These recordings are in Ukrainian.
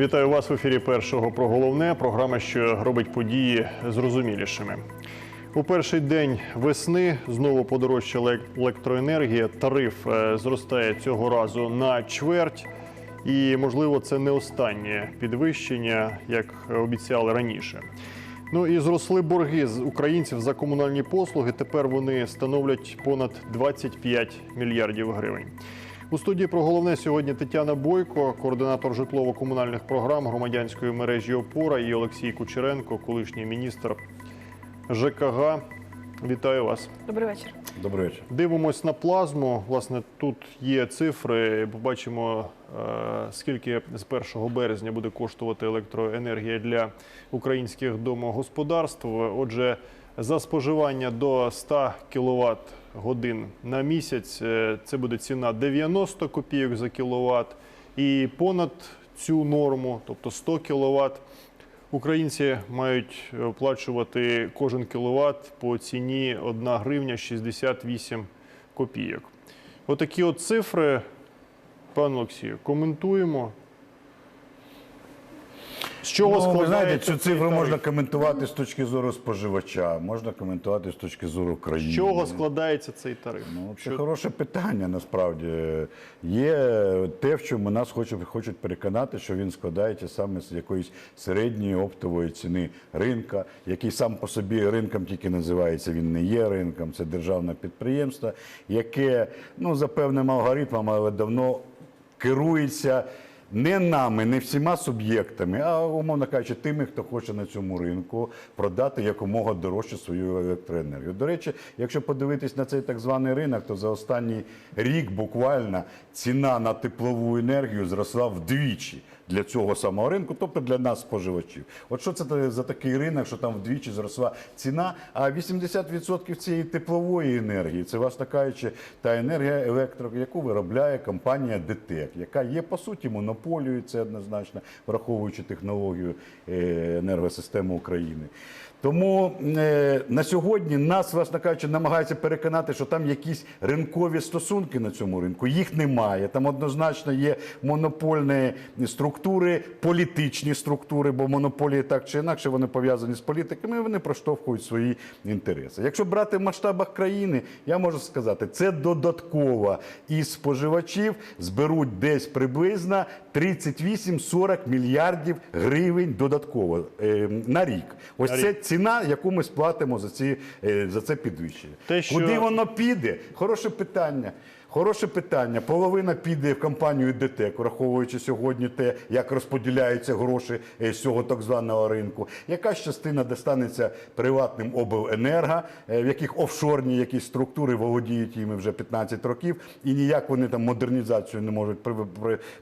Вітаю вас в ефірі першого про головне. Програма, що робить події зрозумілішими. У перший день весни знову подорожчала електроенергія. Тариф е, зростає цього разу на чверть. І, можливо, це не останнє підвищення, як обіцяли раніше. Ну і зросли борги з українців за комунальні послуги. Тепер вони становлять понад 25 мільярдів гривень. У студії про головне сьогодні Тетяна Бойко, координатор житлово-комунальних програм громадянської мережі Опора і Олексій Кучеренко, колишній міністр ЖКГ. Вітаю вас. Добрий вечір. Добрий вечір. Дивимось на плазму. Власне, тут є цифри. Побачимо, е, скільки з 1 березня буде коштувати електроенергія для українських домогосподарств. Отже, за споживання до 100 кВт годин на місяць е, це буде ціна 90 копійок за кіловат. І понад цю норму, тобто 100 кВт, Українці мають оплачувати кожен кіловат по ціні 1 гривня 68 копійок. Отакі от цифри, пане Олексію, коментуємо. З чого ну, ви знаєте, цю цифру тариф? можна коментувати з точки зору споживача, можна коментувати з точки зору країни. З чого складається цей тариф? Ну, це Що- хороше питання насправді. Є те, в чому нас хочуть, хочуть переконати, що він складається саме з якоїсь середньої оптової ціни ринка, який сам по собі ринком тільки називається, він не є ринком, це державне підприємство, яке ну, за певним алгоритмом, але давно керується. Не нами, не всіма суб'єктами, а умовно кажучи, тими, хто хоче на цьому ринку продати якомога дорожче свою електроенергію. До речі, якщо подивитись на цей так званий ринок, то за останній рік буквально ціна на теплову енергію зросла вдвічі для цього самого ринку, тобто для нас, споживачів. От що це за такий ринок, що там вдвічі зросла ціна? А 80% цієї теплової енергії це, власне кажучи, та енергія електро, яку виробляє компанія ДТЕК, яка є по суті монополією, це однозначно, враховуючи технологію е, енергосистеми України. Тому е, на сьогодні нас, власне кажучи, намагаються переконати, що там якісь ринкові стосунки на цьому ринку. Їх немає. Там однозначно є монопольні структури, політичні структури, бо монополії так чи інакше вони пов'язані з політиками, і вони проштовхують свої інтереси. Якщо брати в масштабах країни, я можу сказати, це додатково із споживачів зберуть десь приблизно 38-40 мільярдів гривень додатково е, на рік. Ось На це. Ціна, яку ми сплатимо за ці е, за це підвищення. Те, що- Куди воно піде? Хороше питання. Хороше питання. Половина піде в компанію ДТЕК, враховуючи сьогодні те, як розподіляються гроші е, з цього так званого ринку. Якась частина достанеться приватним обленерго, е, в яких офшорні якісь структури володіють їми вже 15 років, і ніяк вони там модернізацію не можуть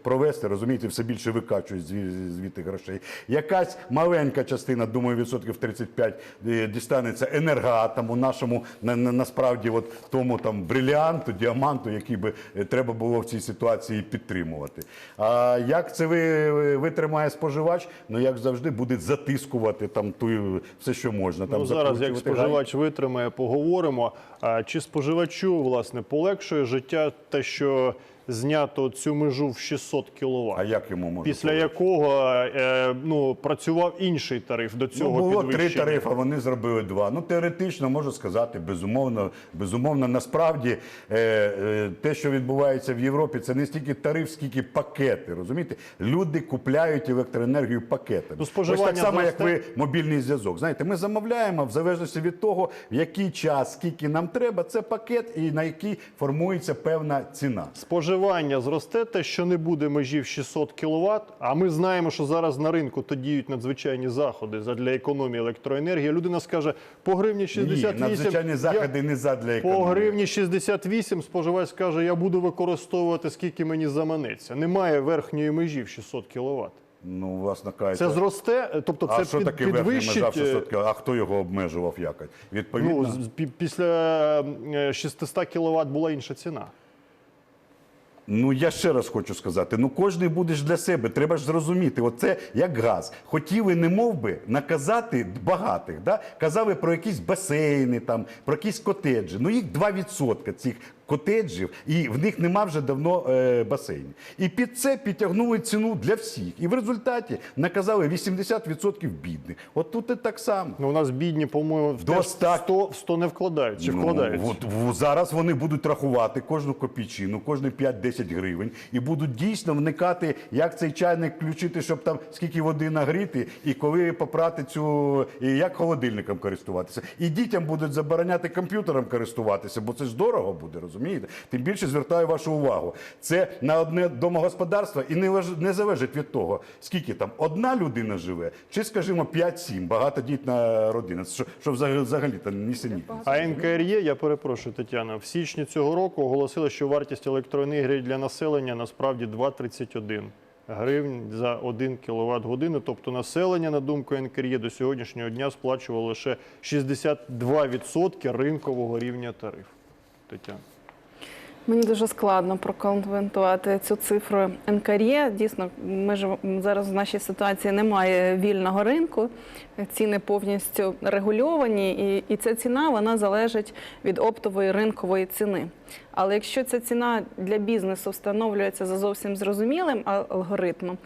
провести. Розумієте, все більше викачують зві- звідти грошей. Якась маленька частина, думаю, відсотків 35 е, дістанеться енергоатому, нашому на, на, насправді, от тому там бриліанту, діаманту, який би е, треба було в цій ситуації підтримувати. А як це ви, витримає споживач? Ну як завжди буде затискувати там ту все, що можна. Там Ну, зараз, як споживач витримає, поговоримо. А чи споживачу власне полегшує життя те, що знято цю межу в 600 А як йому можна після полегшити? якого е, ну, працював інший тариф до Ну, цього було три підвищення? тарифи, вони зробили два. Ну, теоретично можу сказати, безумовно, безумовно, насправді е, е, те, що відбувається в Європі, це не стільки тариф, скільки пакети. Розумієте? Люди купляють електроенергію пакетами. Ну, Ось так само, як ви мобільний зв'язок. Знаєте, ми замовляємо в залежності від того, в який час, скільки нам треба, це пакет і на який формується певна ціна. Споживання зросте те, що не буде межі в 600 кВт, а ми знаємо, що зараз на ринку то діють надзвичайні заходи для економії електроенергії. Людина скаже, по гривні 68... Ні, надзвичайні я- заходи не задля По економії. гривні 68 споживач скаже, я буду використовувати скільки мені заманеться. Немає верхньої межі в 600 кВт. Ну, власне кажучи. Це зросте, тобто А це що під, таке підвищить. межа в е, 600 кг? А хто його обмежував якось? Відповідно, Ну, з- пі- після е, 600 кВт була інша ціна. Ну я ще раз хочу сказати: ну кожний будеш для себе. Треба ж зрозуміти. Оце як газ. Хотіли, не мов би, наказати багатих. Да? Казали про якісь басейни, там, про якісь котеджі. Ну їх 2% цих котеджів, і в них нема вже давно е, басейнів. І під це підтягнули ціну для всіх. І в результаті наказали 80% бідних. От тут і так само. Ну, у нас бідні, по-моєму, в До 100, в 100 не вкладають. Чи Ну, вкладаються? от, в- зараз вони будуть рахувати кожну копійчину, кожні 5-10 гривень, і будуть дійсно вникати, як цей чайник включити, щоб там скільки води нагріти, і коли попрати цю, і як холодильником користуватися. І дітям будуть забороняти комп'ютером користуватися, бо це ж дорого буде, розумієте? Тим більше звертаю вашу увагу. Це на одне домогосподарство і не, важ- не залежить від того, скільки там одна людина живе, чи, скажімо, 5-7, багатодітна родина. Що, що взагалі, взагалі-то нісенітниця. А НКРЄ, я перепрошую, Тетяна, в січні цього року оголосили, що вартість електроенергії для населення насправді 2,31 гривень за 1 кВт годину. Тобто населення, на думку НКРЄ, до сьогоднішнього дня сплачувало лише 62% ринкового рівня тарифу. Тетяна. Мені дуже складно прокоментувати цю цифру НКРЄ. Дійсно, ми ж зараз в нашій ситуації немає вільного ринку. Ціни повністю регульовані, і, і ця ціна вона залежить від оптової ринкової ціни. Але якщо ця ціна для бізнесу встановлюється за зовсім зрозумілим алгоритмом,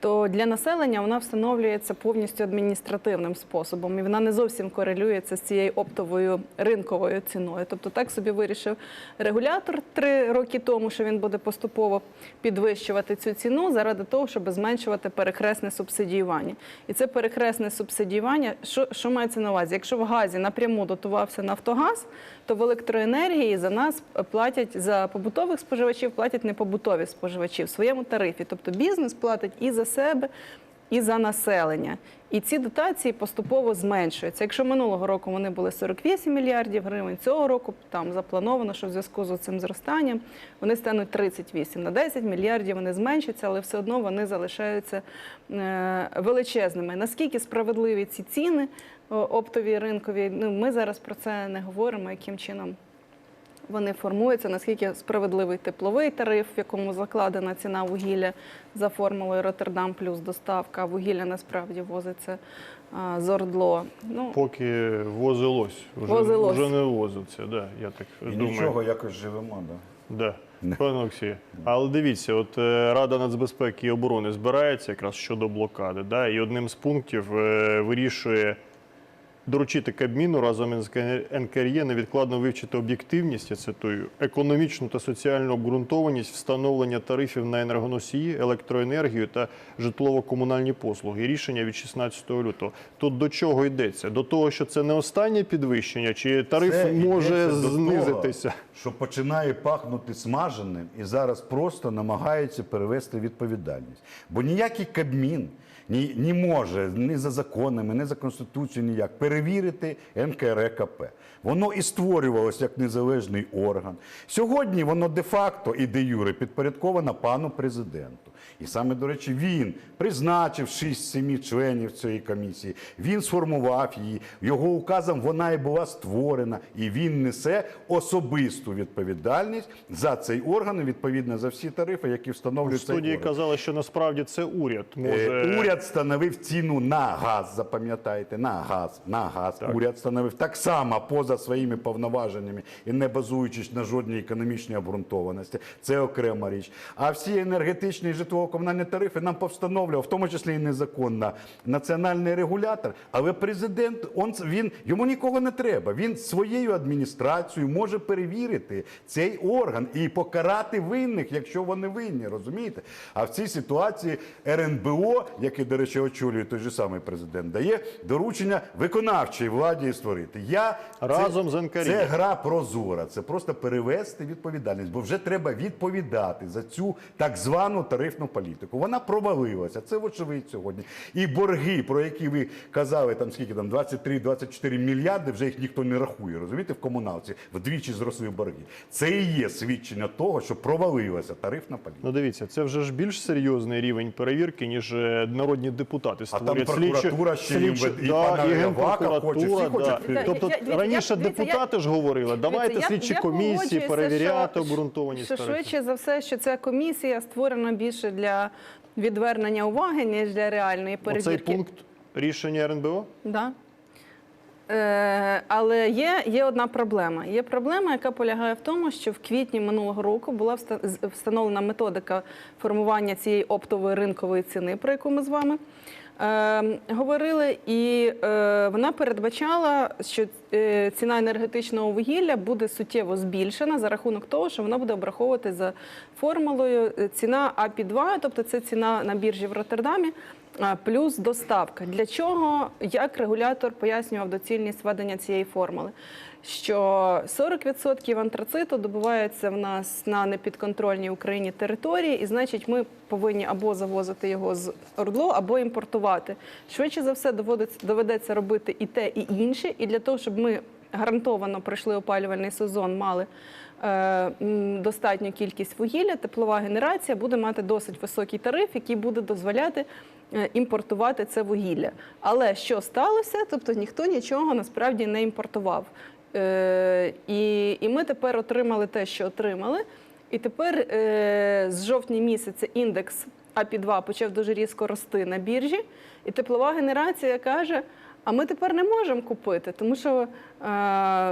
то для населення вона встановлюється повністю адміністративним способом, і вона не зовсім корелюється з цією оптовою ринковою ціною. Тобто так собі вирішив регулятор три роки тому, що він буде поступово підвищувати цю ціну заради того, щоб зменшувати перехресне субсидіювання. І це перехресне субсидіювання, що, що мається на увазі? Якщо в газі напряму дотувався Нафтогаз, то в електроенергії за нас платять за побутових споживачів, платять не побутові споживачі в своєму тарифі. Тобто бізнес платить і за себе, і за населення. І ці дотації поступово зменшуються. Якщо минулого року вони були 48 мільярдів гривень, цього року там заплановано, що в зв'язку з цим зростанням вони стануть 38 на 10 мільярдів. Вони зменшаться, але все одно вони залишаються е, величезними. Наскільки справедливі ці ціни оптові ринкові? Ну ми зараз про це не говоримо, яким чином вони формуються, наскільки справедливий тепловий тариф, в якому закладена ціна вугілля за формулою Роттердам плюс доставка, а вугілля насправді возиться а, з Ордло. Ну, Поки возилось, вже, Возилось. вже не возиться, да, я так І думаю. нічого якось живемо. Да? Да. Пане Олексію, але дивіться, от е, Рада нацбезпеки і оборони збирається якраз щодо блокади, да, і одним з пунктів е, вирішує доручити Кабміну разом із НКРЄ невідкладно вивчити об'єктивність, я цитую, економічну та соціальну обґрунтованість встановлення тарифів на енергоносії, електроенергію та житлово-комунальні послуги. Рішення від 16 лютого. Тут до чого йдеться? До того, що це не останнє підвищення, чи тариф Це може до того, знизитися? що починає пахнути смаженим і зараз просто намагається перевести відповідальність. Бо ніякий Кабмін ні, не може ні за законами, ні за Конституцією ніяк перевірити НКРКП. Воно і створювалося як незалежний орган. Сьогодні воно де-факто і де-юре підпорядковано пану президенту. І саме, до речі, він призначив 6-7 членів цієї комісії, він сформував її, його указом вона і була створена, і він несе особисту відповідальність за цей орган, і відповідно за всі тарифи, які В встановлюють цей студії орган. казали, що насправді це уряд може Е, Уряд встановив ціну на газ, запам'ятайте, на газ, на газ. Так. Уряд встановив так само поза своїми повноваженнями і не базуючись на жодній економічній обґрунтованості. Це окрема річ. А всі енергетичні і житлово-комунальні тарифи нам повстановлював, в тому числі і незаконно, національний регулятор. Але президент, он, він, йому нікого не треба. Він своєю адміністрацією може перевірити цей орган і покарати винних, якщо вони винні, розумієте? А в цій ситуації РНБО, який, до речі, очолює той же самий президент, дає доручення виконавчій владі створити. Я Разом це, з НКРЄ. Це гра прозора. Це просто перевести відповідальність, бо вже треба відповідати за цю так звану тарифну політику. Вона провалилася. Це вочевидь сьогодні. І борги, про які ви казали, там скільки там 23-24 мільярди, вже їх ніхто не рахує. Розумієте, в комуналці вдвічі зросли борги. Це і є свідчення того, що провалилася тарифна політика. Ну дивіться, це вже ж більш серйозний рівень перевірки, ніж е, народні депутати А там створюють. прокуратура ще і і пана і хоче, всі Генпрокуратура. хочуть. Да. Тобто Я- я- раніше я- депутати ж говорили, давайте я- слідчі я комісії погоджуюся, перевіряти що- обґрунтованість Що швидше за все, що ця комісія створена більше для відвернення уваги, ніж для реальної Оцей перевірки. пункт рішення РНБО? Да. Е, але є, є одна проблема. Є проблема, яка полягає в тому, що в квітні минулого року була вста- встановлена методика формування цієї оптової ринкової ціни, про яку ми з вами е, говорили, і е, вона передбачала, що е, ціна енергетичного вугілля буде суттєво збільшена за рахунок того, що вона буде обраховувати за формулою ціна АПІ-2, тобто це ціна на біржі в Роттердамі. Плюс доставка. Для чого, як регулятор пояснював доцільність введення цієї формули? Що 40% антрациту добувається в нас на непідконтрольній Україні території, і значить, ми повинні або завозити його з ОРДЛО, або імпортувати. Швидше за все, доведеться робити і те, і інше. І для того, щоб ми гарантовано пройшли опалювальний сезон, мали е, достатню кількість вугілля, теплова генерація буде мати досить високий тариф, який буде дозволяти імпортувати це вугілля. Але що сталося? Тобто ніхто нічого насправді не імпортував. Е, і, і ми тепер отримали те, що отримали. І тепер е, з жовтня місяця індекс АПІ-2 почав дуже різко рости на біржі, і теплова генерація каже: а ми тепер не можемо купити, тому що е,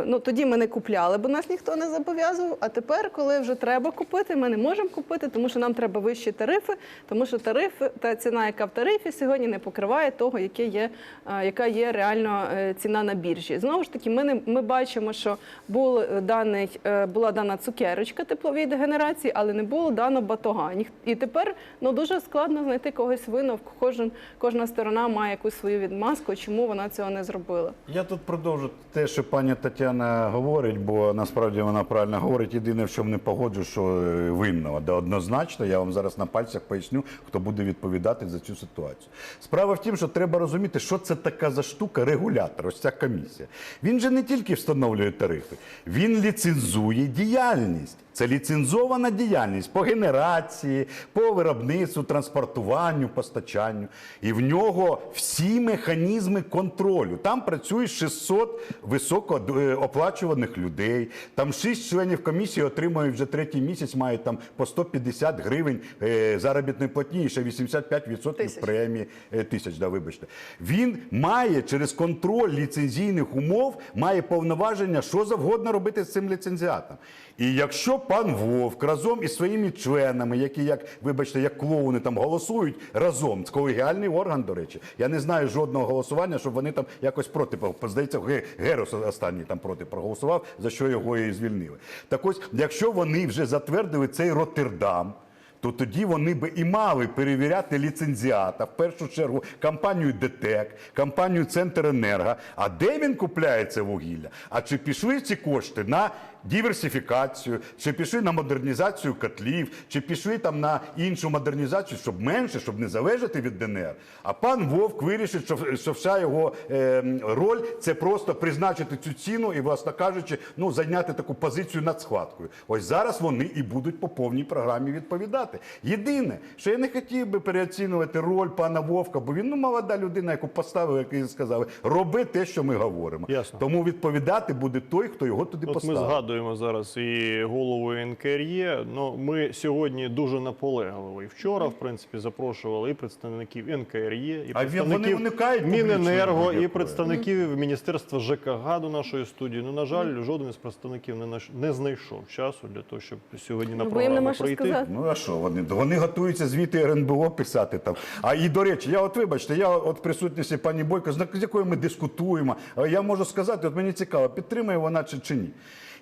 ну, тоді ми не купляли, бо нас ніхто не зобов'язував. А тепер, коли вже треба купити, ми не можемо купити, тому що нам треба вищі тарифи, тому що тарифи, та ціна, яка в тарифі сьогодні, не покриває того, яке є, е, яка є реально е, ціна на біржі. Знову ж таки, ми, не, ми бачимо, що був даний, е, була дана цукерочка тепловій дегенерації, але не було дано батога. І тепер ну, дуже складно знайти когось винного. Кожен, кожна сторона має якусь свою відмазку, чому вона цього не зробила. Я тут продовжу те, що пані Тетяна говорить, бо насправді вона правильно говорить. Єдине, в чому не погоджу, що е, винного. Да, однозначно, я вам зараз на пальцях поясню, хто буде відповідати за цю ситуацію. Справа в тім, що треба розуміти, що це така за штука регулятор, ось ця комісія. Він же не тільки встановлює тарифи, він ліцензує діяльність. Це ліцензована діяльність по генерації, по виробництву, транспортуванню, постачанню. І в нього всі механізми контролю. Там працює 600 високооплачуваних людей. Там шість членів комісії отримують вже третій місяць, мають там по 150 гривень е, заробітної платні і ще 85% Тисяч. премії е, тисяч. Да, вибачте. Він має через контроль ліцензійних умов, має повноваження, що завгодно робити з цим ліцензіатом. І якщо пан Вовк разом із своїми членами, які як вибачте, як клоуни там голосують разом, це колегіальний орган, до речі, я не знаю жодного голосування, щоб вони там якось проти здається, Ге- Герос останній там проти проголосував, за що його і звільнили. Так ось, якщо вони вже затвердили цей Роттердам. То тоді вони би і мали перевіряти ліцензіата, в першу чергу компанію ДТЕК, компанію Центренерго. А де він купляє це вугілля? А чи пішли ці кошти на диверсифікацію, чи пішли на модернізацію котлів, чи пішли там на іншу модернізацію, щоб менше, щоб не залежати від ДНР? А пан Вовк вирішить, що, що вся його е, роль це просто призначити цю ціну і, власне кажучи, ну зайняти таку позицію над схваткою. Ось зараз вони і будуть по повній програмі відповідати. Єдине, що я не хотів би переоцінювати роль пана Вовка, бо він ну молода людина, яку поставили, як і сказали, роби те, що ми говоримо. Ясно. Тому відповідати буде той, хто його туди От поставив. Згадуємо зараз і голову НКРЄ. Ну ми сьогодні дуже наполегливо. І вчора, в принципі, запрошували і представників НКРЄ, і А представників уникають Міненерго, і представників Міністерства ЖКГ до нашої студії. Ну на жаль, жоден із представників не наш не знайшов часу для того, щоб сьогодні на програму прийти. Ну а що вони? Вони готуються звіти РНБО писати там. А і до речі, я от вибачте, я от в присутності пані Бойко, з з якою ми дискутуємо. Я можу сказати, от мені цікаво, підтримує вона чи, чи ні.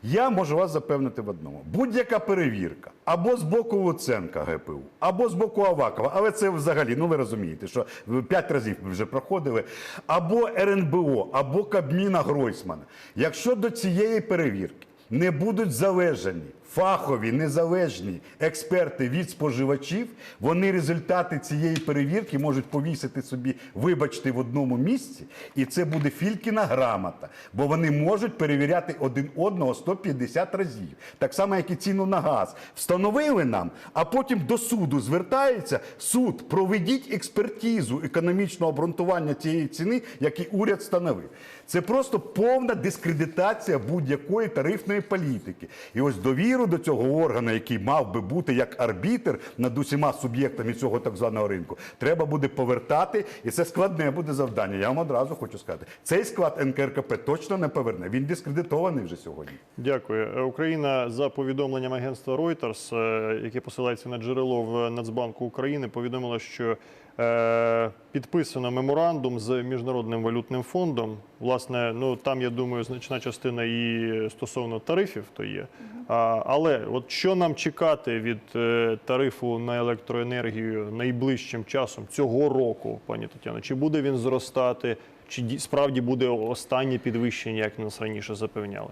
Я можу вас запевнити в одному: будь-яка перевірка або з боку Луценка ГПУ, або з боку Авакова, але це взагалі, ну ви розумієте, що п'ять разів ми вже проходили, або РНБО, або Кабміна Гройсмана. Якщо до цієї перевірки не будуть залежані фахові незалежні експерти від споживачів, вони результати цієї перевірки можуть повісити собі, вибачте, в одному місці, і це буде фількіна грамота, бо вони можуть перевіряти один одного 150 разів. Так само, як і ціну на газ. Встановили нам, а потім до суду звертається суд, проведіть експертизу економічного обґрунтування цієї ціни, який уряд встановив. Це просто повна дискредитація будь-якої тарифної політики. І ось довіра довіру до цього органу, який мав би бути як арбітр над усіма суб'єктами цього так званого ринку, треба буде повертати, і це складне буде завдання. Я вам одразу хочу сказати. Цей склад НКРКП точно не поверне. Він дискредитований вже сьогодні. Дякую. Україна за повідомленням агентства Reuters, е, яке посилається на джерело в Нацбанку України, повідомила, що підписано меморандум з міжнародним валютним фондом. Власне, ну там я думаю, значна частина і стосовно тарифів то є. А, але от що нам чекати від е, тарифу на електроенергію найближчим часом цього року, пані Тетяно? Чи буде він зростати? Чи справді буде останнє підвищення, як нас раніше запевняли?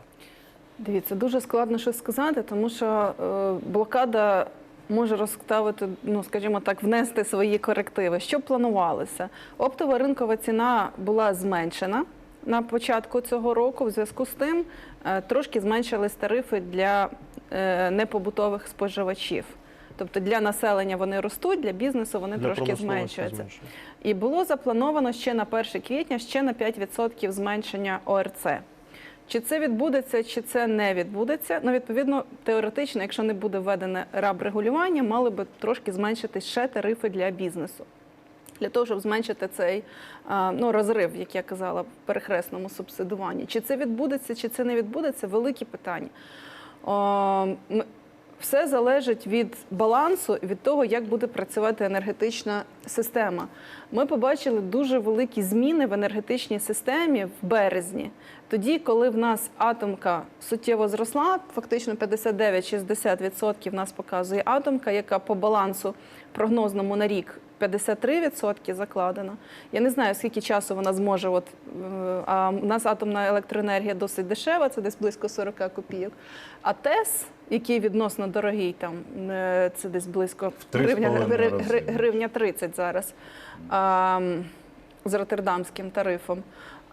Дивіться, дуже складно щось сказати, тому що е, блокада може розставити, ну скажімо так, внести свої корективи. Що планувалося? Оптова ринкова ціна була зменшена на початку цього року. В зв'язку з тим е, трошки зменшились тарифи для е, непобутових споживачів. Тобто для населення вони ростуть, для бізнесу вони Для трошки зменшуються. І було заплановано ще на 1 квітня ще на 5% зменшення ОРЦ. Чи це відбудеться, чи це не відбудеться? Ну, відповідно, теоретично, якщо не буде введене раб регулювання, мали би трошки зменшити ще тарифи для бізнесу. Для того, щоб зменшити цей ну, розрив, як я казала, в перехресному субсидуванні. Чи це відбудеться, чи це не відбудеться великі питання. Все залежить від балансу від того, як буде працювати енергетична система. Ми побачили дуже великі зміни в енергетичній системі в березні. Тоді, коли в нас атомка суттєво зросла, фактично 59-60% нас показує атомка, яка по балансу прогнозному на рік 53% закладена. Я не знаю, скільки часу вона зможе. От, е, а у нас атомна електроенергія досить дешева, це десь близько 40 копійок. А ТЕС, який відносно дорогий, там е, це десь близько гривня, гривня 30 зараз а, з роттердамським тарифом.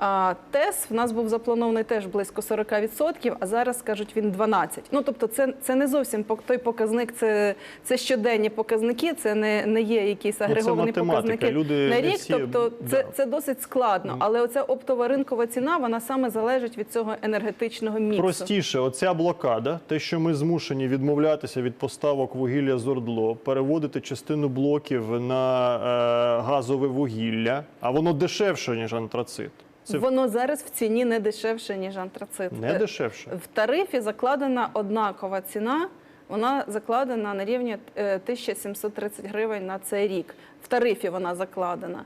А ТЕС в нас був запланований теж близько 40%, а зараз кажуть він 12%. Ну тобто, це, це не зовсім той показник, це, це щоденні показники, це не, не є якісь агреговані математика. показники Люди на рік. всі- Тобто, це, да. це досить складно. Але оця оптова ринкова ціна, вона саме залежить від цього енергетичного міксу. Простіше, оця блокада, те, що ми змушені відмовлятися від поставок вугілля з Ордло, переводити частину блоків на е, газове вугілля, а воно дешевше, ніж антрацит. Це Воно зараз в ціні не дешевше, ніж антрацит. не Е, дешевше. В тарифі закладена однакова ціна. Вона закладена на рівні е, 1730 гривень на цей рік. В тарифі вона закладена.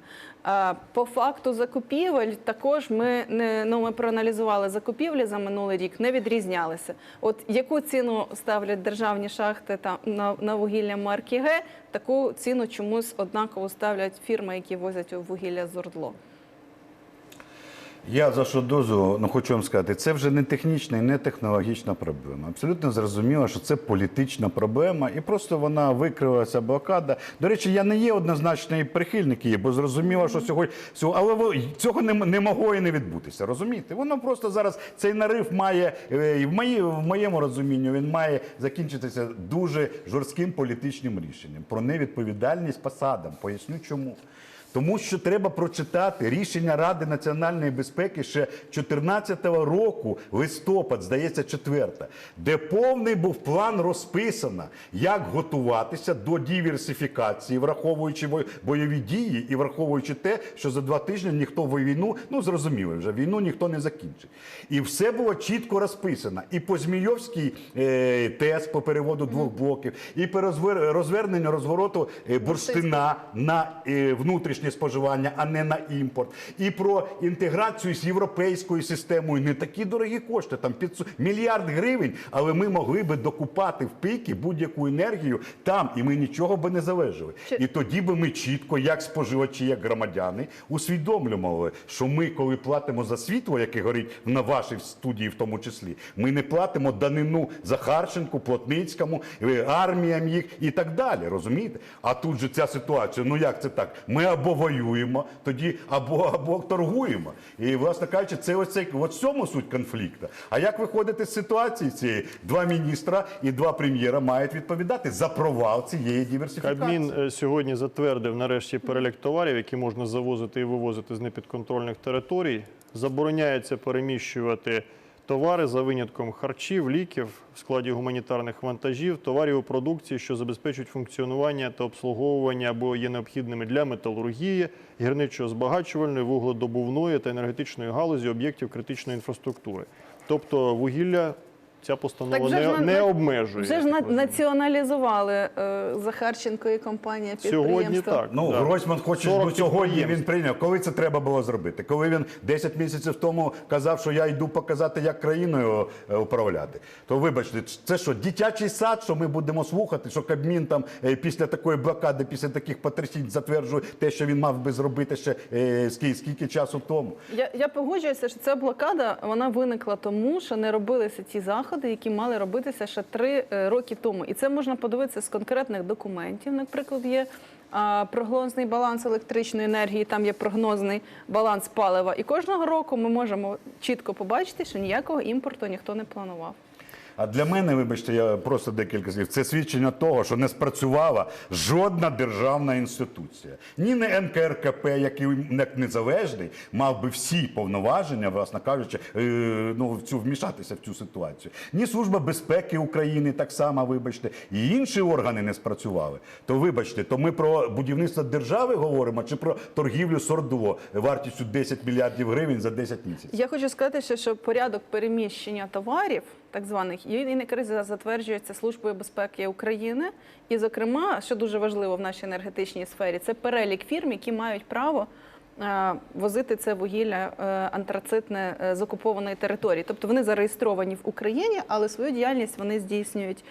По факту закупівель також ми не ну ми проаналізували закупівлі за минулий рік, не відрізнялися. От яку ціну ставлять державні шахти там на, на вугілля марки Г, таку ціну чомусь однаково ставлять фірми, які возять вугілля з Ордло. Я за що дозу, ну хочу вам сказати, це вже не технічна і не технологічна проблема. Абсолютно зрозуміло, що це політична проблема, і просто вона викрилася блокада. До речі, я не є однозначний прихильник її, бо зрозуміло, що сьогодні але цього не, не могло і не відбутися. Розумієте? Воно просто зараз цей нарив має е, в, мої, в моєму розумінні він має закінчитися дуже жорстким політичним рішенням про невідповідальність посадам. Поясню чому. Тому що треба прочитати рішення Ради національної безпеки ще 2014 року, листопад, здається, четверта, де повний був план розписано, як готуватися до диверсифікації, враховуючи бойові дії і враховуючи те, що за два тижні ніхто в війну, ну зрозуміло, вже війну ніхто не закінчить. І все було чітко розписано. І по Змійовській е, ТЕС по переводу двох блоків, і по розвер- розверненню розвороту е, бурштина на е, внутрішнє споживання, а не на імпорт. І про інтеграцію з європейською системою не такі дорогі кошти, там 500, мільярд гривень, але ми могли би докупати в піки будь-яку енергію там, і ми нічого би не залежали. Чи- І тоді би ми чітко, як споживачі, як громадяни, усвідомлювали, що ми, коли платимо за світло, яке горить на вашій студії, в тому числі, ми не платимо данину Захарченку, Плотницькому, е, арміям їх і так далі. Розумієте? А тут же ця ситуація. Ну як це так? Ми або воюємо, тоді або або торгуємо. І власне кажучи, це ось цей в цьому суть конфлікту. А як виходити з ситуації цієї? Два міністра і два прем'єра мають відповідати за провал цієї диверсифікації. Кабмін е, сьогодні затвердив нарешті перелік товарів, які можна завозити і вивозити з непідконтрольних територій. Забороняється переміщувати Товари за винятком харчів, ліків в складі гуманітарних вантажів, товарів у продукції, що забезпечують функціонування та обслуговування або є необхідними для металургії, гірничо-збагачувальної, вугледобувної та енергетичної галузі об'єктів критичної інфраструктури. Тобто вугілля ця постанова не, на- не обмежує. Вже ж на- націоналізували е, Захарченко і компанія Сьогодні підприємства. так. Ну, да. Гройсман хоче 40 до сьогодні він прийняв. Коли це треба було зробити? Коли він 10 місяців тому казав, що я йду показати, як країною е, управляти. То вибачте, це що, дитячий сад, що ми будемо слухати, що Кабмін там е, після такої блокади, після таких потрясінь затверджує те, що він мав би зробити ще е, скільки, скільки часу тому. Я, я погоджуюся, що ця блокада вона виникла тому, що не робилися ті заходи, які мали робитися ще три е, роки тому. І це можна подивитися з конкретних документів. Наприклад, є прогнозний баланс електричної енергії, там є прогнозний баланс палива. І кожного року ми можемо чітко побачити, що ніякого імпорту ніхто не планував. А для мене, вибачте, я просто декілька слів. Це свідчення того, що не спрацювала жодна державна інституція. Ні не НКРКП, який як незалежний, мав би всі повноваження, власне кажучи, е, ну в цю вмішатися в цю ситуацію. Ні Служба безпеки України так само, вибачте, і інші органи не спрацювали. То вибачте, то ми про будівництво держави говоримо чи про торгівлю сордово вартістю 10 мільярдів гривень за 10 місяців. Я хочу сказати, що, що порядок переміщення товарів, так званих, і криза затверджується Службою безпеки України. І, зокрема, що дуже важливо в нашій енергетичній сфері, це перелік фірм, які мають право. Е, Возити це вугілля е, антрацитне е, з окупованої території, тобто вони зареєстровані в Україні, але свою діяльність вони здійснюють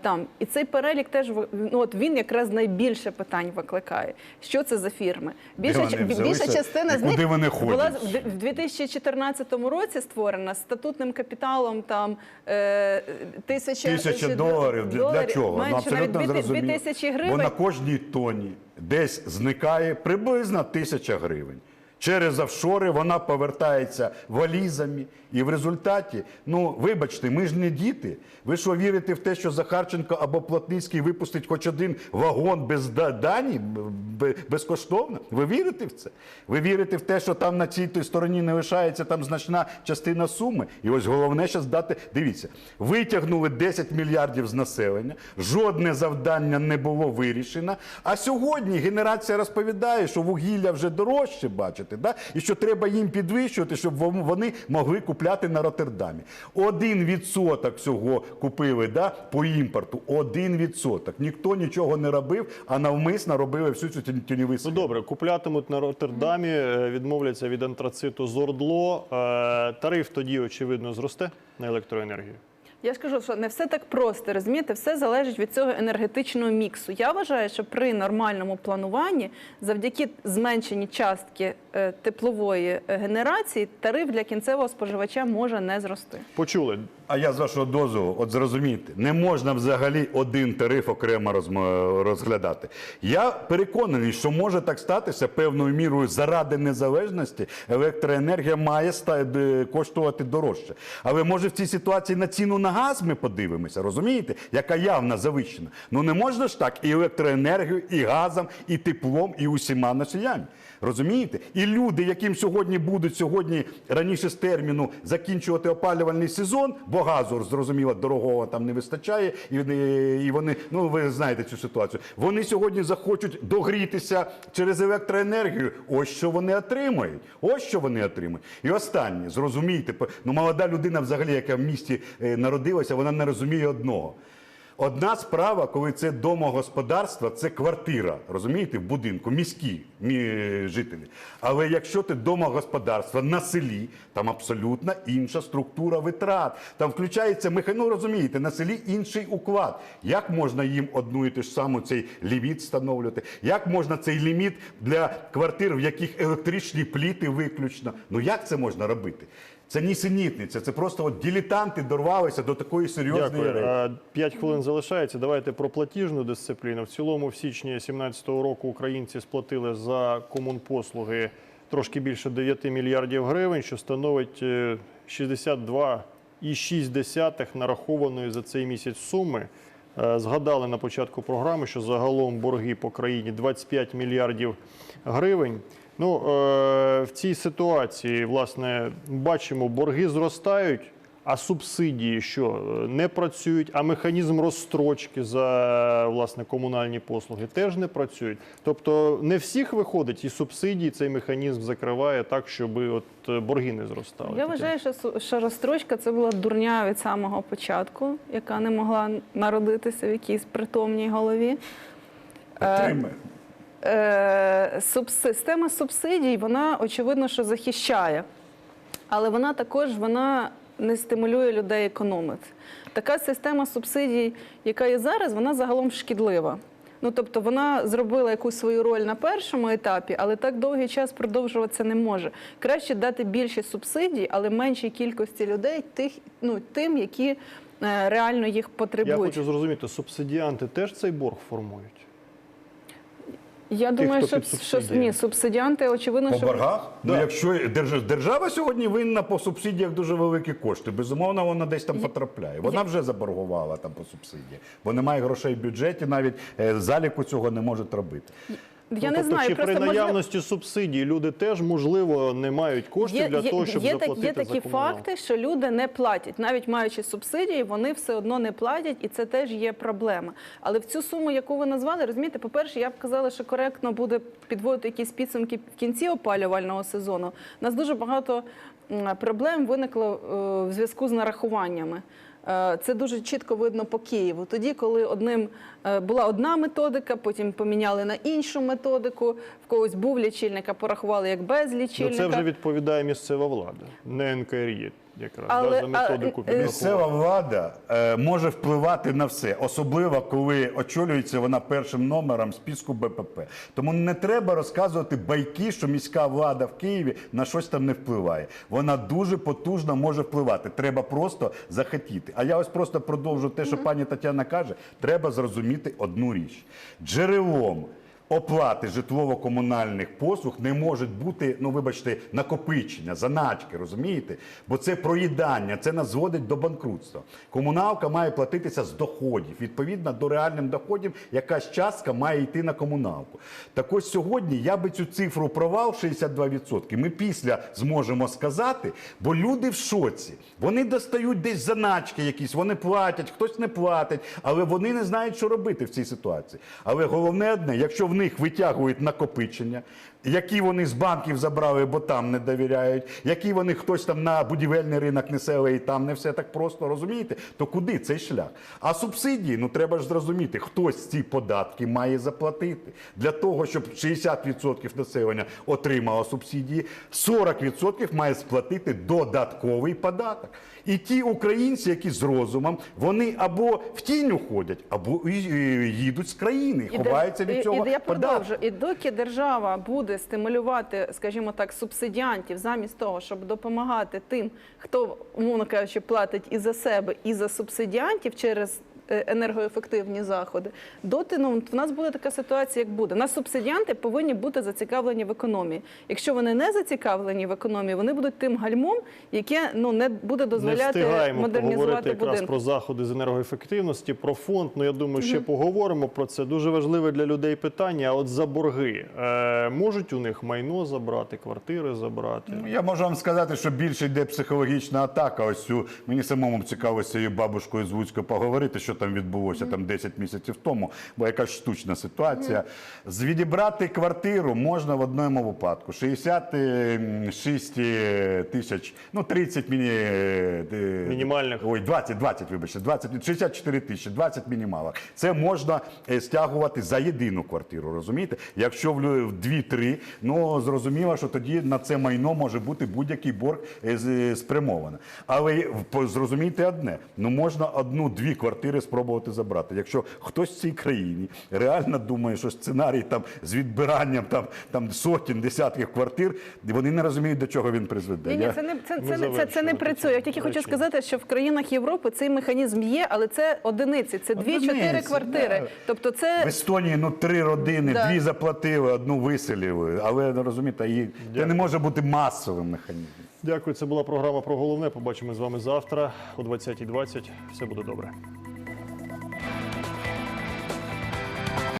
там. І цей перелік теж ну, от він якраз найбільше питань викликає. Що це за фірми? Більша, більша частина з них вони була в в 2014 році створена статутним капіталом там е, тисяча, Тисяча доларів для, для чого? Менше, ну, абсолютно навіть дві, ти- зрозуміло. тисячі Бо гривень. на кожній тоні десь зникає приблизно тисяча гривень. Через офшори вона повертається валізами. І в результаті, ну вибачте, ми ж не діти. Ви що вірите в те, що Захарченко або Плотницький випустить хоч один вагон без дані безкоштовно? Ви вірите в це? Ви вірите в те, що там на цій той стороні не лишається там значна частина суми? І ось головне зараз дати. Дивіться, витягнули 10 мільярдів з населення, жодне завдання не було вирішено. А сьогодні генерація розповідає, що вугілля вже дорожче, бачите, да? і що треба їм підвищувати, щоб вон- вони могли купляти на Роттердамі. Один відсоток всього купили да, по імпорту. Один відсоток. Ніхто нічого не робив, а навмисно робили всю цю тіньові Ну добре, куплятимуть на Роттердамі, е, відмовляться від антрациту з Ордло. Е, Тариф тоді, очевидно, зросте на електроенергію. Я ж кажу, що не все так просто, розумієте, все залежить від цього енергетичного міксу. Я вважаю, що при нормальному плануванні, завдяки зменшенні частки е, теплової е, генерації, тариф для кінцевого споживача може не зрости. Почули. А я з вашого дозволу, от зрозумійте, не можна взагалі один тариф окремо розглядати. Я переконаний, що може так статися певною мірою заради незалежності електроенергія має коштувати дорожче. Але може в цій ситуації на ціну на газ ми подивимося, розумієте, яка явно завищена. Ну не можна ж так і електроенергію, і газом, і теплом, і усіма носіями. Розумієте? І люди, яким сьогодні будуть сьогодні раніше з терміну закінчувати опалювальний сезон, бо газу зрозуміло дорогого там не вистачає, і і вони ну ви знаєте цю ситуацію. Вони сьогодні захочуть догрітися через електроенергію. Ось що вони отримають. Ось що вони отримають. І останнє, зрозумійте, ну молода людина, взагалі, яка в місті е, народилася, вона не розуміє одного. Одна справа, коли це домогосподарство, це квартира, розумієте, в будинку, міські мі- жителі. Але якщо ти домогосподарство на селі, там абсолютно інша структура витрат. Там включається меха... ну розумієте, на селі інший уклад. Як можна їм одну і ту ж саму цей ліміт встановлювати? Як можна цей ліміт для квартир, в яких електричні пліти виключно? Ну як це можна робити? Це нісенітниця, це просто от дилетанти дорвалися до такої серйозної речі. Е, П'ять хвилин залишається. Давайте про платіжну дисципліну. В цілому, в січні 2017 року українці сплатили за комунпослуги трошки більше 9 мільярдів гривень, що становить е, 62,6 нарахованої за цей місяць суми. Е, Згадали на початку програми, що загалом борги по країні 25 мільярдів гривень. Ну, е, в цій ситуації, власне, бачимо, борги зростають, А субсидії що е, не працюють, а механізм розстрочки за власне комунальні послуги теж не працюють. Тобто не всіх виходить, і субсидії цей механізм закриває так, щоб от е, борги не зростали. Я вважаю, що, розстрочка це була дурня від самого початку, яка не могла народитися в якійсь притомній голові. Підтримує. Е, Система субсидій, вона очевидно, що захищає, але вона також вона не стимулює людей економити. Така система субсидій, яка є зараз, вона загалом шкідлива. Ну, тобто вона зробила якусь свою роль на першому етапі, але так довгий час продовжуватися не може. Краще дати більше субсидій, але меншій кількості людей, тих, ну, тим, які е, реально їх Я хочу зрозуміти, субсидіанти теж цей борг формують. Я Ті, думаю, що, що ні, субсидіанти, очевидно, По що боргах? Ну, якщо держ- держава сьогодні винна по субсидіях дуже великі кошти, безумовно, вона десь там потрапляє. Вона вже заборгувала там по субсидіях, бо немає грошей в бюджеті, навіть е, заліку цього не можуть робити. Я ну, не тобто, знаю, чи просто при можливо- наявності субсидій люди теж можливо не мають коштів для того, щоб є, так- заплатити є такі за факти, що люди не платять, навіть маючи субсидії, вони все одно не платять, і це теж є проблема. Але в цю суму, яку ви назвали, розумієте, по-перше, я б казала, що коректно буде підводити якісь підсумки в кінці опалювального сезону. У нас дуже багато проблем виникло е, в зв'язку з нарахуваннями. Е, Це дуже чітко видно по Києву. Тоді, коли одним е, була одна методика, потім поміняли на іншу методику. В когось був лічильник, а порахували як без Ну, лічильника. це вже відповідає місцева влада, не НКРЄ якраз Але- да, за методику а, е, е, Місцева влада е, може впливати на все, особливо коли очолюється вона першим номером списку БПП. Тому не треба розказувати байки, що міська влада в Києві на щось там не впливає. Вона дуже потужно може впливати. Треба просто захотіти. А я ось просто продовжу те, що пані Тетяна каже. Треба зрозуміти одну річ: джерелом. Оплати житлово-комунальних послуг не можуть бути, ну вибачте, накопичення, заначки, розумієте? Бо це проїдання, це нас зводить до банкрутства. Комуналка має платитися з доходів. Відповідно до реальним доходів, якась частка має йти на комуналку. Так ось сьогодні я би цю цифру провал 62%. Ми після зможемо сказати, бо люди в шоці. Вони достають десь заначки якісь, вони платять, хтось не платить, але вони не знають, що робити в цій ситуації. Але головне одне, якщо в них витягують накопичення, які вони з банків забрали, бо там не довіряють, які вони хтось там на будівельний ринок несе, і там не все так просто, розумієте? То куди цей шлях? А субсидії, ну треба ж зрозуміти, хтось ці податки має заплатити. Для того, щоб 60% населення отримало субсидії, 40% має сплатити додатковий податок. І ті українці, які з розумом, вони або в тінь уходять, або і- і їдуть з країни, ховаються від і- цього І, я податку. І доки держава буде стимулювати, скажімо так, субсидіантів замість того, щоб допомагати тим, хто, умовно кажучи, платить і за себе, і за субсидіантів через енергоефективні заходи, доти ну, в нас буде така ситуація, як буде. Нас субсидіанти повинні бути зацікавлені в економії. Якщо вони не зацікавлені в економії, вони будуть тим гальмом, яке ну не буде Не дозволяти встигаємо поговорити якраз будинки. про заходи з енергоефективності, про фонд. Ну я думаю, ще поговоримо про це. Дуже важливе для людей питання. А от за борги е, можуть у них майно забрати, квартири забрати. Ну, Я можу вам сказати, що більше йде психологічна атака. Ось цю мені самому цікаво з цією бабушкою з Луцька поговорити, що там відбулося там 10 місяців тому, бо якась штучна ситуація. З відібрати квартиру можна в одному випадку: 66 тисяч, ну 30 міні... е, Мінімальних. Ой, 20, 20, вибачте, 20, 64 тисячі, 20 мінімалок. Це можна е, стягувати за єдину квартиру, розумієте? Якщо в 2-3, ну зрозуміло, що тоді на це майно може бути будь-який борг е, з- спрямований. Але зрозумійте одне: ну можна одну-дві квартири спробувати забрати. Якщо хтось в цій країні реально думає, що сценарій там з відбиранням там, там сотень, десятків квартир, вони не розуміють, до чого він призведе. Ні, ні, це не це, це, не- це, це не працює. Я тільки хочу сказати, що в країнах Європи цей механізм є, але це одиниці, це дві-чотири квартири. да. Тобто, В це Естонії ну три родини, Да. дві заплатили, одну виселили. Але ну, розумієте, і це не може бути масовим механізмом. Дякую. Це була програма про головне. Побачимо з вами завтра о 20.20. Все буде добре.